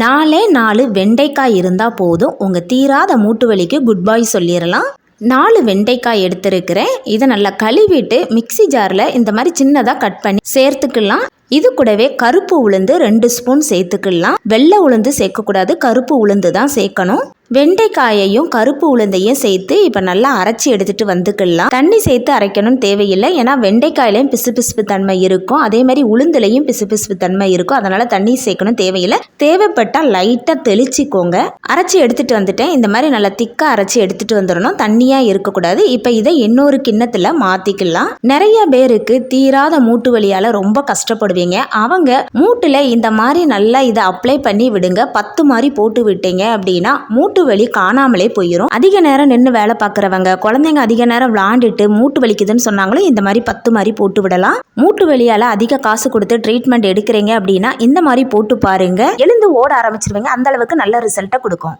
நாலே நாலு வெண்டைக்காய் இருந்தால் போதும். உங்கள் தீராத மூட்டு வலிக்கு குட் பாய் சொல்லிடலாம் நாலு வெண்டைக்காய் எடுத்திருக்கிறேன். இதை நல்லா கழுவிட்டு மிக்ஸி ஜாரில் இந்த மாதிரி சின்னதாக கட் பண்ணி சேர்த்துக்கலாம். இது கூடவே கருப்பு உளுந்து ரெண்டு ஸ்பூன் சேர்த்துக்கலாம். வெள்ளை உளுந்து சேர்க்கக்கூடாது. கருப்பு உளுந்து தான் சேர்க்கணும். வெண்டைக்காயையும் கருப்பு உளுந்தையும் சேர்த்து இப்போ நல்லா அரைச்சி எடுத்துட்டு வந்துக்கலாம். தண்ணி சேர்த்து அரைக்கணும்னு தேவையில்லை. ஏன்னா வெண்டைக்காயிலையும் பிசுபிசுப்பு தன்மை இருக்கும். அதே மாதிரி உளுந்துலையும் பிசுபிசுப்பு தன்மை இருக்கும். அதனால தண்ணி சேர்க்கணும் தேவையில்லை. தேவைப்பட்டால் லைட்டாக தெளிச்சிக்கோங்க. அரைச்சி எடுத்துட்டு வந்துட்டேன். இந்த மாதிரி நல்லா திக்காக அரைச்சி எடுத்துட்டு வந்துடணும். தண்ணியாக இருக்கக்கூடாது. இப்போ இதை இன்னொரு கிண்ணத்தில் மாற்றிக்கலாம் நிறைய பேருக்கு தீராத மூட்டு வலியால் ரொம்ப கஷ்டப்படுவீங்க. அவங்க மூட்டில் இந்த மாதிரி நல்லா இதை அப்ளை பண்ணி விடுங்க. பத்து மாதிரி போட்டு விட்டீங்க அப்படின்னா மூட்டு மூட்டு வலி காணாமலே போயிடும் அதிக நேரம் நின்று வேலை பார்க்குறவங்க குழந்தைங்க அதிக நேரம் விளாண்டுட்டு மூட்டு வலிக்குதுன்னு சொன்னாங்களோ இந்த மாதிரி பத்து மாதிரி போட்டு விடலாம். மூட்டு வலியால் அதிக காசு கொடுத்து ட்ரீட்மெண்ட் எடுக்கிறீங்க அப்படின்னா இந்த மாதிரி போட்டு பாருங்க. எழுந்து ஓட ஆரம்பிச்சிருவீங்க அந்த அளவுக்கு நல்ல ரிசல்ட்டை கொடுக்கும்.